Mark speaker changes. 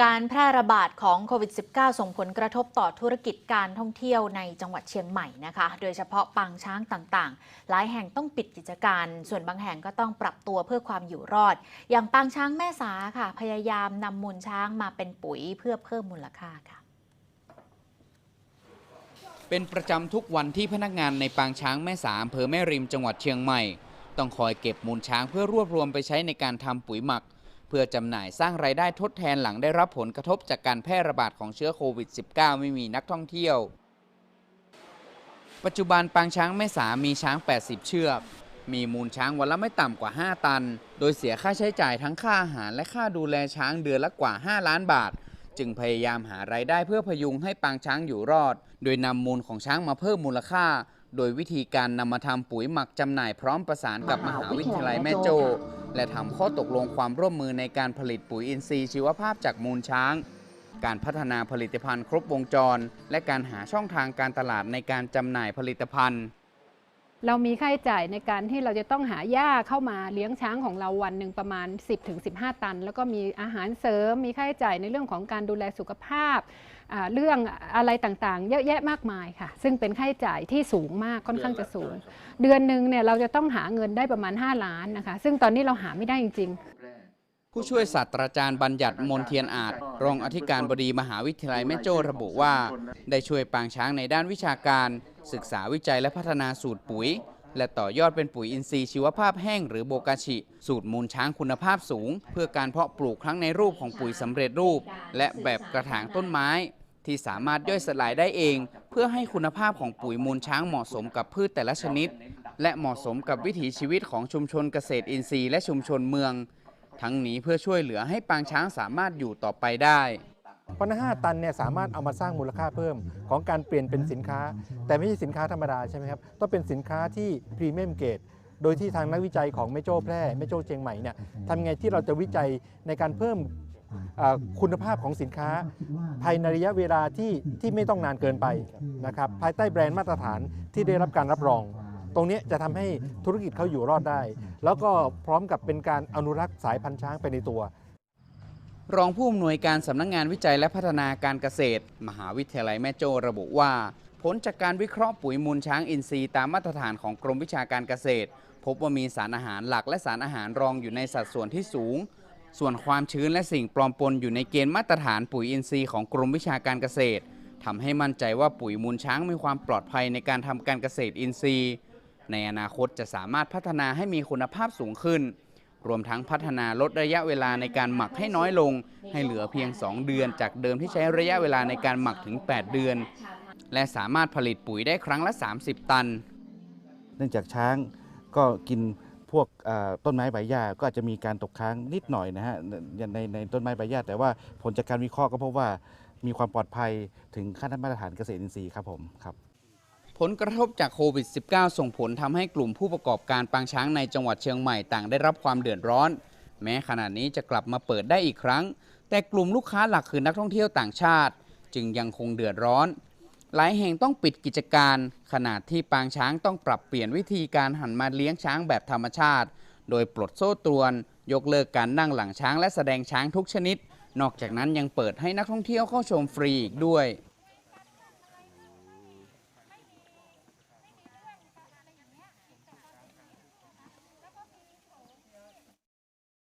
Speaker 1: การแพร่ระบาดของโควิด -19 ส่งผลกระทบต่อธุรกิจการท่องเที่ยวในจังหวัดเชียงใหม่นะคะ โดยเฉพาะปางช้างต่างๆ หลายแห่งต้องปิดกิจการ ส่วนบางแห่งก็ต้องปรับตัวเพื่อความอยู่รอด อย่างปางช้างแม่สาค่ะ พยายามนำมูลช้างมาเป็นปุ๋ยเพื่อเพิ่มมูลค่าค่ะ
Speaker 2: เป็นประจำทุกวันที่พนักงานในปางช้างแม่สาอำเภอแม่ริมจังหวัดเชียงใหม่ ต้องคอยเก็บมูลช้างเพื่อรวบรวมไปใช้ในการทำปุ๋ยหมัก พื่อจำหน่ายสร้างรายได้ทดแทนหลังได้รับผลกระทบจากการแพร่ระบาดของเชื้อโควิด -19 ไม่มีนักท่องเที่ยว ปัจจุบันปางช้างแม่สามีช้าง 80 เชือก มีมูลช้างวันละไม่ต่ำกว่า 5 ตัน โดยเสียค่าใช้จ่ายทั้งค่าอาหารและค่าดูแลช้างเดือนละกว่า 5 ล้านบาท จึงพยายามหารายได้เพื่อพยุงให้ปางช้างอยู่รอด โดยนำมูลของช้างมาเพิ่มมูลค่าโดยวิธีการนำมาทำปุ๋ยหมักจำหน่ายพร้อมประสานกับมหาวิทยาลัยแม่โจ้ และทำข้อตกลงความร่วมมือในการผลิตปุ๋ยอินทรีย์ชีวภาพจากมูลช้าง การพัฒนาผลิตภัณฑ์ครบวงจร และการหาช่องทางการตลาดในการจำหน่ายผลิตภัณฑ์
Speaker 3: เรามีค่าใช้จ่ายในการที่เราจะต้องหาหญ้าเข้ามาเลี้ยงช้างของเราวันหนึ่งประมาณ 10-15 ตัน แล้วก็มีอาหารเสริม มีค่าใช้จ่ายในเรื่องของการดูแลสุขภาพอ่าเรื่องอะไรต่างๆ เยอะแยะมากมายค่ะ ซึ่งเป็นค่าใช้จ่ายที่สูงมากค่อนข้างจะสูง เดือนหนึ่งเนี่ยเราจะต้องหาเงินได้ประมาณ 5 ล้านนะคะ ซึ่งตอนนี้เราหาไม่ได้จริง ๆ
Speaker 2: ผู้ช่วยศาสตราจารย์บัญญัติมนเทียนอาจ รองอธิการบดีมหาวิทยาลัยแม่โจ้ระบุว่า ได้ช่วยปางช้างในด้านวิชาการ ศึกษาวิจัยและพัฒนาสูตรปุ๋ย และต่อยอดเป็นปุ๋ยอินทรีย์ชีวภาพแห้งหรือโบกาชิ สูตรมูลช้างคุณภาพสูง เพื่อการเพาะปลูกทั้งในรูปของปุ๋ยสำเร็จรูป และแบบกระถางต้นไม้ ที่สามารถย่อยสลายได้เอง เพื่อให้คุณภาพของปุ๋ยมูลช้างเหมาะสมกับพืชแต่ละชนิด และเหมาะสมกับวิถีชีวิตของชุมชนเกษตรอินทรีย์และชุมชนเมือง ทั้งนี้เพื่อช่วยเหลือให้ปางช้างสามารถอยู่ต่อไปได้
Speaker 4: ราะฉะนั้น5ตันเนี่ยสามารถเอามาสร้างมูลค่าเพิ่มของการเปลี่ยนเป็นสินค้า แต่ไม่ใช่สินค้าธรรมดาใช่ไหมครับต้องเป็นสินค้าที่พรีเมียมเกรดโดยที่ทางนักวิจัยของแม่โจ้แพร่แม่โจ้เชียงใหม่เนี่ยทำไงที่เราจะวิจัยในการเพิ่มคุณภาพของสินค้า ภายในระยะเวลาที่ที่ไม่ต้องนานเกินไปนะครับภายใต้แบรนด์มาตรฐานที่ได้รับการรับรอง ตรงนี้จะทำให้ธุรกิจเขาอยู่รอดได้ แล้วก็พร้อมกับเป็นการอนุรักษ์สายพันธุ์ช้างไปในตัว
Speaker 2: รองผู้อำนวยการสำนักงงานวิจัยและพัฒนาการเกษตร มหาวิทยาลัยแม่โจ้ระบุว่า ผลจากการวิเคราะห์ปุ๋ยมูลช้างอินทรีย์ตามมาตรฐานของกรมวิชาการเกษตร พบว่ามีสารอาหารหลักและสารอาหารรองอยู่ในสัดส่วนที่สูง ส่วนความชื้นและสิ่งปลอมปนอยู่ในเกณฑ์มาตรฐานปุ๋ยอินทรีย์ของกรมวิชาการเกษตรทำให้มั่นใจว่าปุ๋ยมูลช้างมีความปลอดภัยในการทำการเกษตรอินทรีย์ ในอนาคตจะสามารถพัฒนาให้มีคุณภาพสูงขึ้น รวมทั้งพัฒนาลดระยะเวลาในการหมักให้น้อยลง ให้เหลือเพียง 2 เดือน จากเดิมที่ใช้ระยะเวลาในการหมักถึง 8 เดือน และสามารถผลิตปุ๋ยได้ครั้งละ 30 ตัน
Speaker 5: เนื่องจากช้างก็กินพวกต้นไม้ใบหญ้าก็อาจจะมีการตกค้างนิดหน่อยนะฮะในในในต้นไม้ใบหญ้าแต่ว่าผลจากการวิเคราะห์ก็พบว่ามีความปลอดภัยถึงขั้นมาตรฐานเกษตรอินทรีย์ครับผมครับ
Speaker 2: ผลกระทบจากโควิด -19 ส่งผลทำให้กลุ่มผู้ประกอบการปางช้างในจังหวัดเชียงใหม่ต่างได้รับความเดือดร้อน แม้ขณะนี้จะกลับมาเปิดได้อีกครั้ง แต่กลุ่มลูกค้าหลักคือนักท่องเที่ยวต่างชาติ จึงยังคงเดือดร้อน หลายแห่งต้องปิดกิจการ ขณะที่ปางช้างต้องปรับเปลี่ยนวิธีการหันมาเลี้ยงช้างแบบธรรมชาติ โดยปลดโซ่ตรวน ยกเลิกการนั่งหลังช้างและแสดงช้างทุกชนิด นอกจากนั้นยังเปิดให้นักท่องเที่ยวเข้าชมฟรีอีกด้วย